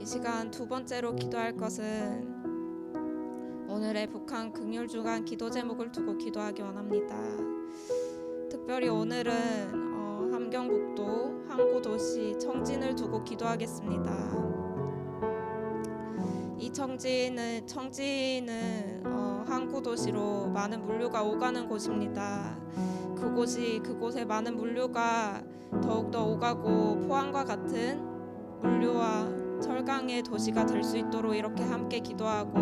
이 시간 두 번째로 기도할 것은 오늘의 북한 극률 주간 기도 제목을 두고 기도하기 원합니다. 특별히 오늘은 어, 함경북도 항구 도시 청진을 두고 기도하겠습니다. 이 청진은 청진은 어, 항구 도시로 많은 물류가 오가는 곳입니다. 그곳이 그곳에 많은 물류가 더욱더 오가고 포항과 같은 물류와 철강의 도시가 될 수 있도록 이렇게 함께 기도하고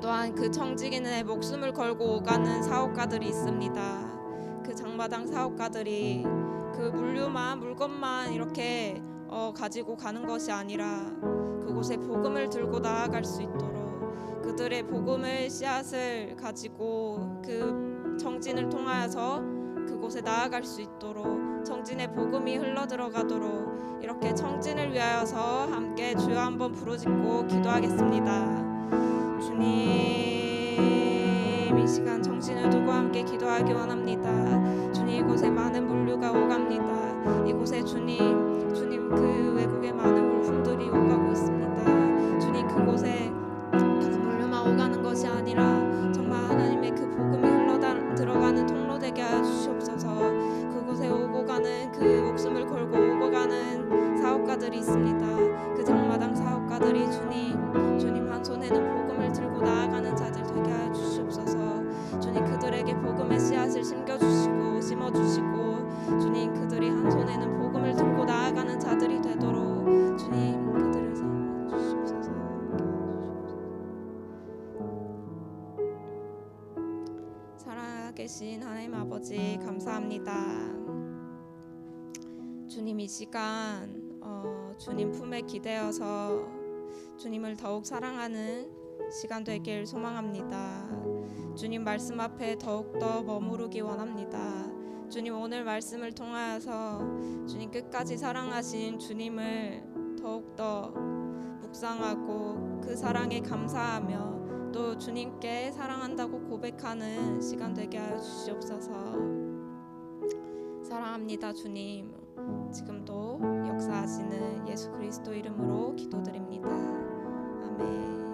또한 그 청지기에 목숨을 걸고 오가는 사업가들이 있습니다. 그 장마당 사업가들이 그 물류만 물건만 이렇게 어, 가지고 가는 것이 아니라 그곳에 복음을 들고 나아갈 수 있도록 그들의 복음의 씨앗을 가지고 그 청진을 통하여서 그 곳에 나아갈 수 있도록 청진의 복음이 흘러 들어가도록 이렇게 청진을 위하여서 함께 주여 한번 부르짖고 기도하겠습니다. 주님 이 시간 정신을 두고 함께 기도하기 원합니다. 주님 이곳에 많은 물류가 오갑니다. 이곳에 주님 주님 그 외국에 많은 물품들이 오가고 있습니다. 주님 그곳에 물류만 오가는 것이 아니라 정말 하나님의 그 복음이 흘러 들어가는 통로 되게 하여 주시옵소서. 가는 그 목숨을 걸고 오고 가는 사업가들이 있습니다. 그 장마당 사업가들이 주님, 주님 한 손에는 복음을 들고 나아가는 자들 되게 하여 주시옵소서. 주님 그들에게 복음의 씨앗을 심겨 주시고 심어 주시고 주님 그들이 한 손에는 복음을 들고 나아가는 자들이 되도록 주님 그들을 사용해 주시옵소서. 살아계신 하나님 아버지 감사합니다. 주님 이 시간 어, 주님 품에 기대어서 주님을 더욱 사랑하는 시간 되길 소망합니다. 주님 말씀 앞에 더욱 더 머무르기 원합니다. 주님 오늘 말씀을 통하여서 주님 끝까지 사랑하신 주님을 더욱 더 묵상하고 그 사랑에 감사하며 또 주님께 사랑한다고 고백하는 시간 되게 하여 주시옵소서. 사랑합니다, 주님. 지금도 역사하시는 예수 그리스도 이름으로 기도드립니다. 아멘.